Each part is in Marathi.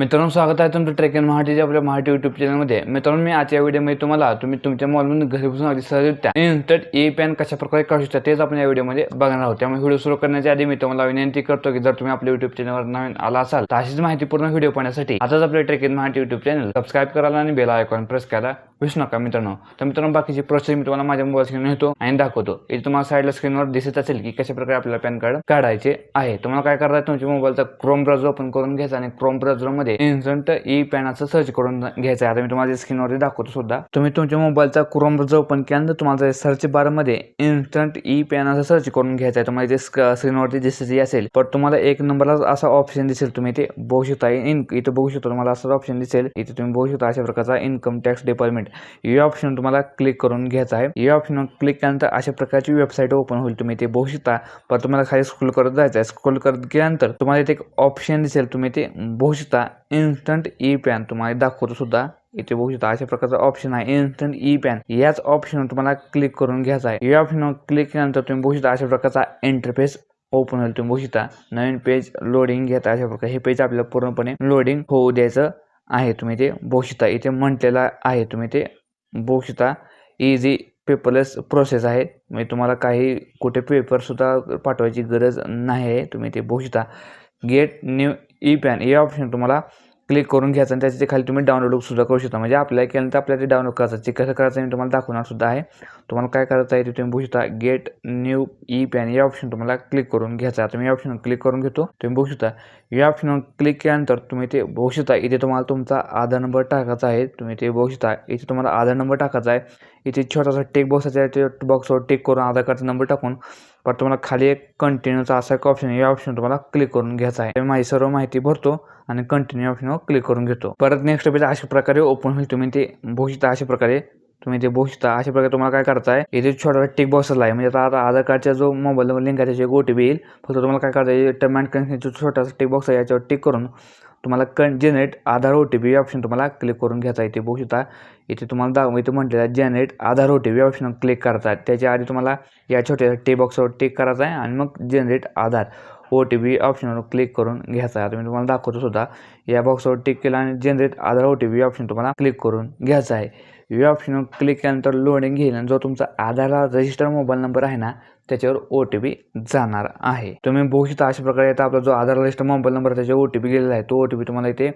मित्रांनो स्वागत आहे तुमचं ट्रेक अँड महाटीच्या आपल्या महाटी युट्यूब चॅनलमध्ये मित्रांनो मी आजच्या व्हिडिओमध्ये तुम्हाला तुम्ही तुमच्या मोबाईलमधून घरी बसून अगदी सहजरित्या इन्स्टंट ई पॅन कशा प्रकारे काढू शकता तेच आपण या व्हिडिओमध्ये बघणार आहोत. त्यामुळे व्हिडिओ सुरू करण्याच्या आधी मी तुम्हाला विनंती करतो की जर तुम्ही आपल्या युट्यूब चॅनलवर नवीन आला असाल तर अशीच माहितीपूर्ण व्हिडिओ पाहण्यासाठी आताच आपल्या trek and Marathi YouTube channel subscribe करायला आणि बेल आयकॉन प्रेस करायला विसरू नका मित्रांनो. तर मित्रांनो बाकीची प्रोसेस मी तुम्हाला माझ्या मोबाईल स्क्रीन येतो आणि दाखवतो. इथे तुम्हाला साईडला स्क्रीनवर दिसत असेल की कशा प्रकारे आपल्याला पॅन कार्ड काढायचे आहे. तुम्हाला काय करायचं तुमच्या मोबाईलचा क्रोम ब्राउझर ओपन करून घ्यायचा आणि क्रोम ब्राउझरमध्ये इन्स्टंट ई पॅन असं सर्च करून घ्यायचं आहे. आता मी तुम्हाला स्क्रीनवरती दाखवतो सुद्धा. तुम्ही तुमच्या मोबाईलचा क्रोम ब्राउझर ओपन केल्यानंतर तुम्हाला सर्च बारमध्ये इन्स्टंट ई पॅन असं सर्च करून घ्यायचं आहे. तुम्हाला इथे स्क्रीनवरती दिसत असेल पण तुम्हाला एक नंबरला असा ऑप्शन दिसेल. तुम्ही इथे बघू शकता इन इथे बघू शकता तुम्हाला असं ऑप्शन दिसेल. इथे तुम्ही बघू शकता अशा प्रकारचा इन्कम टॅक्स डिपार्टमेंट या ऑप्शन तुम्हाला क्लिक करून घ्यायचा आहे. या ऑप्शन क्लिक केल्यानंतर अशा प्रकारची वेबसाईट ओपन होईल. तुम्ही ते बघू शकता. पण तुम्हाला खाली स्क्रोल करत जायचं आहे. स्क्रोल करत गेल्यानंतर तुम्हाला इथे एक ऑप्शन दिसेल. तुम्ही ते बघू शकता. इन्स्टंट ई पॅन तुम्हाला दाखवतो सुद्धा. इथे बघू शकता. अशा प्रकारचा ऑप्शन आहे. इन्स्टंट ई पॅन याच ऑप्शन तुम्हाला क्लिक करून घ्यायचा आहे. या ऑप्शन क्लिक केल्यानंतर तुम्ही बघू शकता अशा प्रकारचा इंटरफेस ओपन होईल. तुम्ही बघू शकता. नवीन पेज लोडिंग घेता. अशा प्रकारे हे पेज आपल्याला पूर्णपणे लोडिंग होऊ द्यायचं. आहे तुम्ही ते बघू शकता. इथे म्हटलेलं आहे तुम्ही ते बघू शकता. इझी पेपरलेस प्रोसेस आहे. म्हणजे तुम्हाला काही कुठे पेपरसुद्धा पाठवायची गरज नाही आहे. तुम्ही ते बघू शकता. गेट न्यू ई पॅन हे ऑप्शन तुम्हाला क्लिक करून घ्यायचं आणि त्याच्याखाली तुम्ही डाउनलोड सुद्धा करू शकता. म्हणजे अप्लाय केल्यानंतर आपल्याला ते डाउनलोड करायचं ते कसं करायचं मी तुम्हाला दाखवणार सुद्धा आहे. तुम्हाला काय करायचं आहे ते तुम्ही बघू शकता. गेट न्यू ई पॅन या ऑप्शन तुम्हाला क्लिक करून घ्यायचं आहे. मी या ऑप्शन क्लिक करून घेतो. तुम्ही बघू शकता. या ऑप्शनवर क्लिक केल्यानंतर तुम्ही ते बघू शकता. इथे तुम्हाला तुमचा आधार नंबर टाकायचा आहे. तुम्ही ते बघू शकता. इथे तुम्हाला आधार नंबर टाकायचा आहे. इथे छोटासा टेक बॉक्स आहे. त्या बॉक्सवर टेक करून आधार कार्डचा नंबर टाकून पण तुम्हाला खाली एक कंटिन्यूचा असा एक ऑप्शन या ऑप्शन तुम्हाला क्लिक करून घ्यायचा आहे. माझी सर्व माहिती भरतो आणि कंटिन्यू ऑप्शनवर क्लिक करून घेतो. परत नेक्स्ट पेज अशा प्रकारे ओपन होईल. तुम्ही ते बघू शकता अशा प्रकारे तुम्ही ते बघू शकता अशा प्रकारे तुम्हाला काय करायचं आहे इथे छोटा टिक बॉक्सला आहे म्हणजे आता आधार कार्डचा जो मोबाईल नंबर लिंक आहे त्याची ओ टी पी येईल. फक्त तुम्हाला काय करायचं आहे टर्म अँड कंडिशनचा छोटासा टिक बॉक्स आहे याच्यावर टिक करून तुम्हाला कन generate Aadhaar O T P option तुम्हाला क्लिक करून घ्यायचा आहे इथे बघू शकता इथे तुम्हाला दाखव इथे म्हटलेलं आहे generate Aadhaar O T P option click करायचा आहे त्याच्या आधी तुम्हाला या छोट्या टे बॉक्सवर टिक करायचा आहे आणि मग generate Aadhaar O T P ऑप्शनवर क्लिक करून घ्यायचा आहे. आता मी तुम्हाला दाखवतो सुद्धा या बॉक्सवर टिक केला आणि generate Aadhaar O T P option तुम्हाला क्लिक करून घ्यायचा आहे. या ऑप्शनवर क्लिक केल्यानंतर लोडिंग घेईल आणि जो तुमचा आधारला रजिस्टर मोबाईल नंबर आहे ना त्याच्यावर ओ टी पी जाणार आहे. तुम्ही बघू शकता अशा प्रकारे आता आपला जो आधार रजिस्टर मोबाईल नंबर त्याच्यावर ओ टी पी गेलेला आहे. तो ओ टी पी तुम्हाला इथे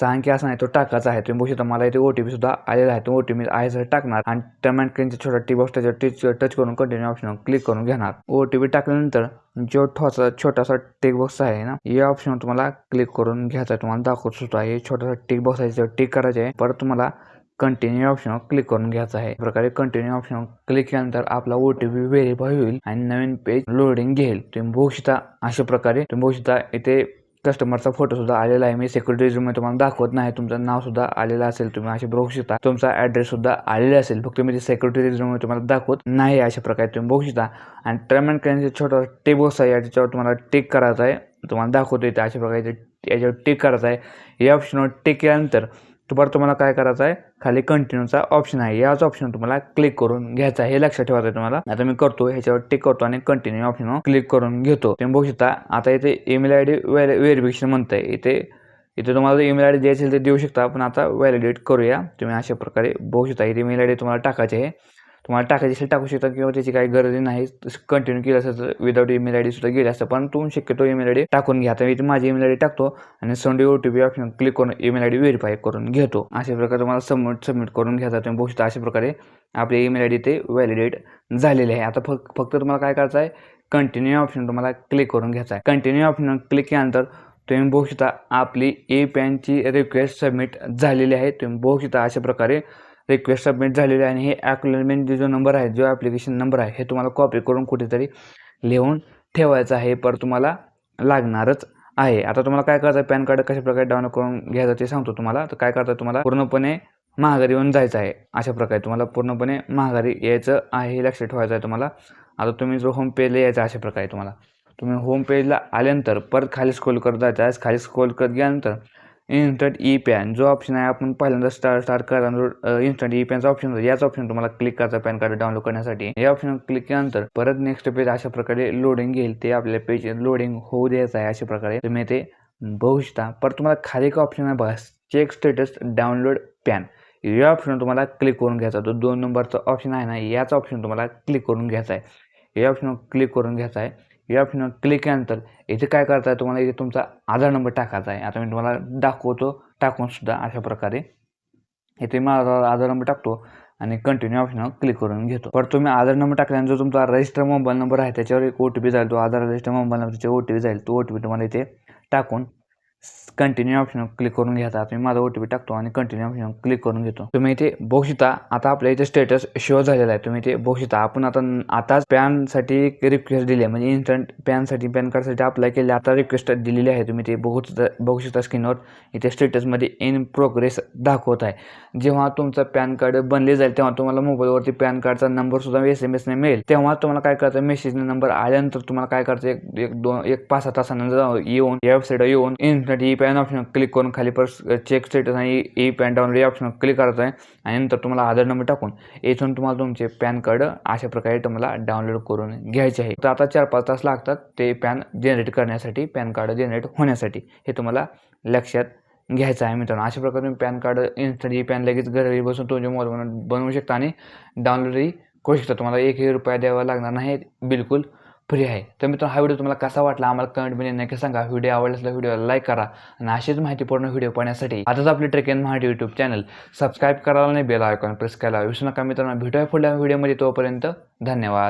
सहा की असा नाही तो टाकायचा आहे. तुम्ही बघू शकता मला इथे ओ टी पी सुद्धा आलेला आहे. तो ओ टी पी आहे जर टाकणार आणि टर्म अँड छोटा टी बॉक्स त्याच्यावर टच टच करून कंटिन्यू ऑप्शन क्लिक करून घेणार. ओ टी पी टाकल्यानंतर जो ठोसा छोटासा टिक बॉक्स आहे ना या ऑप्शनवर तुम्हाला क्लिक करून घ्यायचा आहे. तुम्हाला दाखवत सुद्धा हे छोटासा टिक बॉक्स आहे त्याच्यावर टिक करायचे आहे. परत तुम्हाला कंटिन्यू ऑप्शनवर क्लिक करून घ्यायचं आहे. प्रकारे कंटिन्यू ऑप्शनवर क्लिक केल्यानंतर आपला ओ टी पी व्हेरीफाय होईल आणि नवीन पेज लोडिंग घेईल. तुम्ही बघू शकता अशा प्रकारे तुम्ही बघू शकता इथे कस्टमरचा फोटो सुद्धा आलेला आहे. मी सेक्युरिटी रिझ्यूम तुम्हाला दाखवत नाही. तुमचं नाव सुद्धा आलेलं असेल. तुम्ही असे बघू शकता तुमचा ऍड्रेस सुद्धा आलेला असेल. फक्त मी ते सेक्युरिटी रिझ्यूम तुम्हाला दाखवत नाही अशा प्रकारे तुम्ही बघू शकता आणि टर्म अँड कंडिशन छोटा टेबॉक्स आहे. याच्यावर तुम्हाला टिक करायचा आहे. तुम्हाला दाखवतो इथे अशा प्रकारे याच्यावर टिक करायचा आहे. या ऑप्शनवर टिक केल्यानंतर तुम्हाला तुम्हाला काय करायचं आहे? खाली कंटिन्यूचा ऑप्शन आहे. याच ऑप्शन तुम्हाला क्लिक करून घ्यायचा आहे. हे लक्षात ठेवायचं आहे तुम्हाला. आता मी करतो ह्याच्यावर टिक करतो आणि कंटिन्यू ऑप्शन क्लिक करून घेतो. तुम्ही बघू शकता आता इथे ईमेल आय डी व्हेरिफिकेशन म्हणताय. इथे इथे तुम्हाला ईमेल आय डी द्यायची असेल ते देऊ शकता. आपण आता व्हॅलिडेट करूया. तुम्ही अशा प्रकारे बघू शकता. इथे ईमेल आय डी तुम्हाला टाकायची आहे. तुम्हाला टाकायची असेल टाकू शकता किंवा त्याची काही गरज नाही कंटिन्यू केलं असतं विदाऊट ईमेल आय डी सुद्धा गेली असतं. पण तुम्ही शक्यतो ईमेल आय डी टाकून घ्या. तर इथे माझी ईमेल आय डी टाकतो आणि send O T P option click करून ईमेल आय डी व्हेरीफाय करून घेतो. अशा प्रकारे तुम्हाला सबमिट सबमिट करून घ्यायचा तुम्ही बघू शकता. अशा प्रकारे आपले ईमेल आय डी ते व्हॅलिडेट झालेले आहे. आता फक्त फक्त तुम्हाला काय करायचं आहे? कंटिन्यू ऑप्शन तुम्हाला क्लिक करून घ्यायचा आहे. कंटिन्यू ऑप्शन क्लिक केल्यानंतर तुम्ही बघू शकता आपली ए पॅनची रिक्वेस्ट सबमिट झालेली आहे. तुम्ही बघू शकता अशा प्रकारे रिक्वेस्ट सबमिट झालेली आहे आणि हे ॲक्नॉलेजमेंट जो नंबर आहे जो ॲप्लिकेशन नंबर आहे हे तुम्हाला कॉपी करून कुठेतरी लिहून ठेवायचं आहे पर तुम्हाला लागणारच आहे. आता तुम्हाला काय करायचं पॅन कार्ड कशाप्रकारे डाउनलोड करून घ्यायचं ते सांगतो तुम्हाला. तर काय करतं तुम्हाला? पूर्णपणे महागारी येऊन जायचं आहे अशा प्रकारे. तुम्हाला पूर्णपणे महागारी यायचं आहे हे लक्षात ठेवायचं आहे तुम्हाला. आता तुम्ही जो होम पेजला यायचं अशा प्रकारे तुम्हाला. तुम्ही होम पेजला आल्यानंतर परत खाली स्क्रोल करत जायचं आहे. खाली स्क्रोल करत गेल्यानंतर इन्स्टंट ई पॅन जो ऑप्शन आहे आपण पहिल्यांदा स्टार स्टार करा इन्स्टंट ई पॅनचा ऑप्शन होता. याच ऑप्शन तुम्हाला क्लिक करायचा पॅन कार्ड डाउनलोड करण्यासाठी. या ऑप्शन क्लिक केल्यानंतर परत नेक्स्ट पेज अशा प्रकारे लोडिंग घेईल ते आपल्या पेज लोडिंग होऊ द्यायचं आहे अशा प्रकारे. तुम्ही ते बघू शकता. परत तुम्हाला खाली एक ऑप्शन आहे बघा चेक स्टेटस डाउनलोड पॅन या ऑप्शन तुम्हाला क्लिक करून घ्यायचा तो दोन नंबरचा ऑप्शन आहे ना याचा ऑप्शन तुम्हाला क्लिक करून घ्यायचा आहे. या ऑप्शन क्लिक करून घ्यायचा आहे. या ऑप्शनवर क्लिक केल्यानंतर इथे काय करताय तुम्हाला इथे तुमचा आधार नंबर टाकायचा आहे. आता मी तुम्हाला दाखवतो टाकून सुद्धा अशा प्रकारे. इथे माझा आधार नंबर टाकतो आणि कंटिन्यू ऑप्शनवर क्लिक करून घेतो. पण तुम्ही आधार नंबर टाकल्यानंतर जो तुमचा रजिस्टर मोबाईल नंबर आहे त्याच्यावर एक ओ टी पी जाईल. तो आधार रजिस्टर मोबाईल नंबर त्याच्यावर ओ टी पी जाईल. तो ओ टी पी तुम्हाला इथे टाकून कंटिन्यू ऑप्शन क्लिक करून घ्यायचा तुम्ही माझा ओ टी पी टाकतो आणि कंटिन्यू ऑप्शन क्लिक करून घेतो. तुम्ही इथे बघू शकता आता आपल्या इथे स्टेटस शो झालेला आहे. तुम्ही इथे बघू शकता आपण आता आताच पॅनसाठी रिक्वेस्ट दिली आहे. म्हणजे इन्स्टंट पॅनसाठी पॅन कार्डसाठी अप्लाय केले. आता रिक्वेस्ट दिलेली आहे. तुम्ही ते बघू शकता बघू शकता स्क्रीनवर इथे स्टेटसमध्ये इन प्रोग्रेस दाखवत आहे. जेव्हा तुमचं पॅन कार्ड बनले जाईल तेव्हा तुम्हाला मोबाईलवरती पॅन कार्डचा नंबर सुद्धा एस एम एसने मिळेल. तेव्हा तुम्हाला काय करायचं? मेसेजने नंबर आल्यानंतर तुम्हाला काय करायचं? एक एक दोन एक पाच सहा तासानंतर येऊन या वेबसाईटवर येऊन instant E PAN option click करून खाली पर चेक स्टेटस आणि ई पॅन डाउनलोड या ऑप्शन क्लिक करायचं आहे आणि नंतर तुम्हाला आधार नंबर टाकून इथून तुम्हाला तुमचे पॅन कार्ड अशा प्रकारे तुम्हाला डाउनलोड करून घ्यायचे आहे. तर आता चार पाच तास लागतात ते पॅन जनरेट करण्यासाठी पॅन कार्ड जनरेट होण्यासाठी हे तुम्हाला लक्षात घ्यायचं आहे मित्रांनो. अशा प्रकारे तुम्ही PAN card instant E PAN लगेच घरी बसून तुमच्या मोबाईलवर बनवू शकता आणि डाउनलोडही करू शकता. तुम्हाला एकही रुपया द्यावा लागणार नाही. बिलकुल फ्री आहे. तर मित्रांनो हा व्हिडिओ तुम्हाला कसा वाटला आम्हाला कमेंटमध्ये नक्की सांगा. व्हिडिओ आवडला असला व्हिडिओला लाईक करा आणि अशीच माहितीपूर्ण व्हिडिओ पाहण्यासाठी आताच आपली trek in Marathi YouTube channel subscribe करायला नाही बेल आयकॉन प्रेस करायला विसरू नका मित्रांनो. भेटूया पुढल्या व्हिडिओमध्ये तोपर्यंत धन्यवाद.